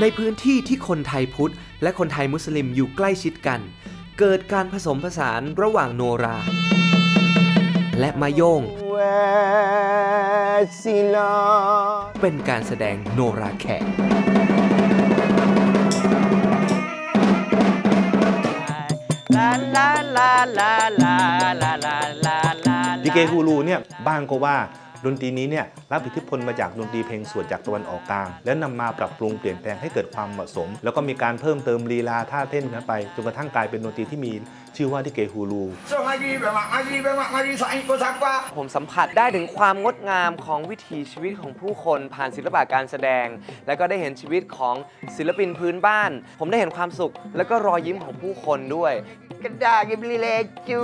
ในพื้นที่ที่คนไทยพุทธ และคนไทยมุสลิมอยู่ใกล้ชิดกัน เกิดการผสมผสานระหว่างโนรา และมาโยง เป็นการแสดงโนราแขกดิเกฮูลูเนี่ยบ้างก็ว่า ดนตรีนี้เนี่ยรับอิทธิพลมาจากดนตรีเพลงสวดจากตะวันออกกลาง แล้วนำมาปรับปรุงเปลี่ยนแปลงให้เกิดความเหมาะสม แล้วก็มีการเพิ่มเติมลีลาท่าเต้นนั้นไปจนกระทั่งกลายเป็นดนตรีที่มีชื่อว่าดิเกฮูลูผมสัมผัสได้ถึงความงดงามของวิถีชีวิตของผู้คนผ่านศิลปะการแสดง แล้วก็ได้เห็นชีวิตของศิลปินพื้นบ้าน ผมได้เห็นความสุข แล้วก็รอยยิ้มของผู้คนด้วยกระดาษกิบลีเลจู